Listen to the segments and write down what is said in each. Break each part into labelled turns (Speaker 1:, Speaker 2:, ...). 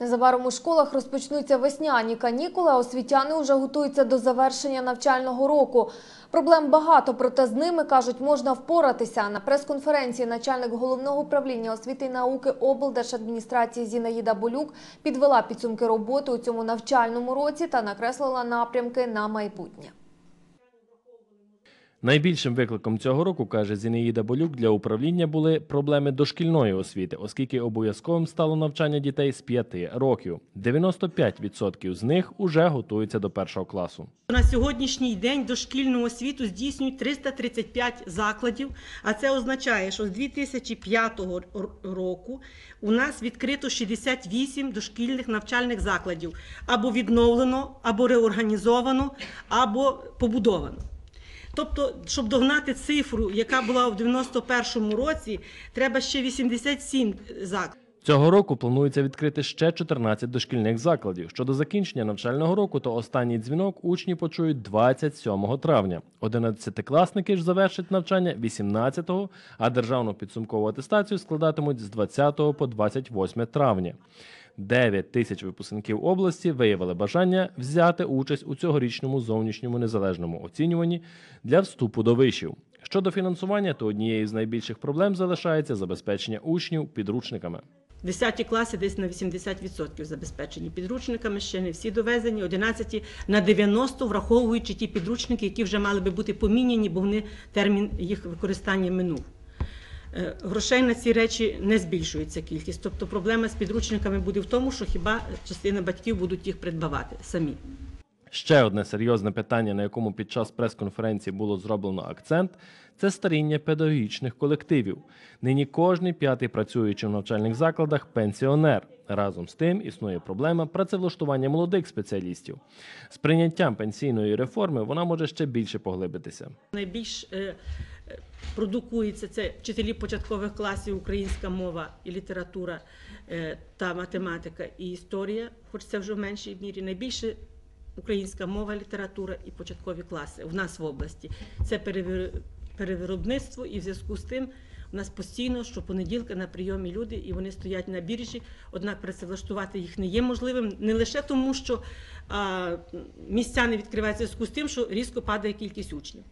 Speaker 1: Незабаром у школах розпочнуться весняні канікули, а освітяни вже готуються до завершення навчального року. Проблем багато, проте з ними, кажуть, можна впоратися. На прес-конференції начальник головного управління освіти і науки облдержадміністрації Зінаїда Болюк підвела підсумки роботи у цьому навчальному році та накреслила напрямки на майбутнє.
Speaker 2: Найбільшим викликом цього року, каже Зінаїда Болюк, для управління були проблеми дошкільної освіти, оскільки обов'язковим стало навчання дітей з 5 років. 95% з них уже готуються до першого класу.
Speaker 3: На сьогоднішній день дошкільну освіту здійснюють 335 закладів, а це означає, що з 2005 р- року у нас відкрито 68 дошкільних навчальних закладів. Або відновлено, або реорганізовано, або побудовано. Тобто, щоб догнати цифру, яка була в 91-му році, треба ще 87 закладів.
Speaker 2: Цього року планується відкрити ще 14 дошкільних закладів. Щодо закінчення навчального року, то останній дзвінок учні почують 27 травня. 11-класники ж завершать навчання 18-го, а державну підсумкову атестацію складатимуть з 20 по 28 травня. 9 тисяч випускників області виявили бажання взяти участь у цьогорічному зовнішньому незалежному оцінюванні для вступу до вишів. Щодо фінансування, то однією з найбільших проблем залишається забезпечення учнів підручниками.
Speaker 3: 10 класи десь на 80% забезпечені підручниками, ще не всі довезені, 11 на 90, враховуючи ті підручники, які вже мали би бути поміняні, бо вони термін їх використання минув. Е, Грошей на ці речі не збільшується кількість. Тобто проблема з підручниками буде в тому, що хіба частина батьків будуть їх придбавати самі.
Speaker 2: Ще одне серйозне питання, на якому під час прес-конференції було зроблено акцент, це старіння педагогічних колективів. Нині кожний п'ятий працюючий в навчальних закладах пенсіонер. Разом з тим існує проблема працевлаштування молодих спеціалістів. З прийняттям пенсійної реформи вона може ще більше поглибитися.
Speaker 3: Найбільш е, е, продукується це вчителі початкових класів, українська мова і література е, та математика і історія, хоч це вже в меншій мірі. Найбільше українська мова, література і початкові класи в нас в області. Це перевиробництво, і в зв'язку з тим у нас постійно щопонеділка на прийомі люди, і вони стоять на біржі. Однак працевлаштувати їх не є можливим не лише тому, що місця не відкриваються в зв'язку з тим, що різко падає кількість учнів.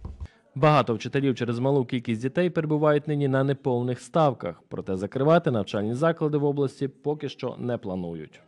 Speaker 2: Багато вчителів через малу кількість дітей перебувають нині на неповних ставках, проте закривати навчальні заклади в області поки що не планують.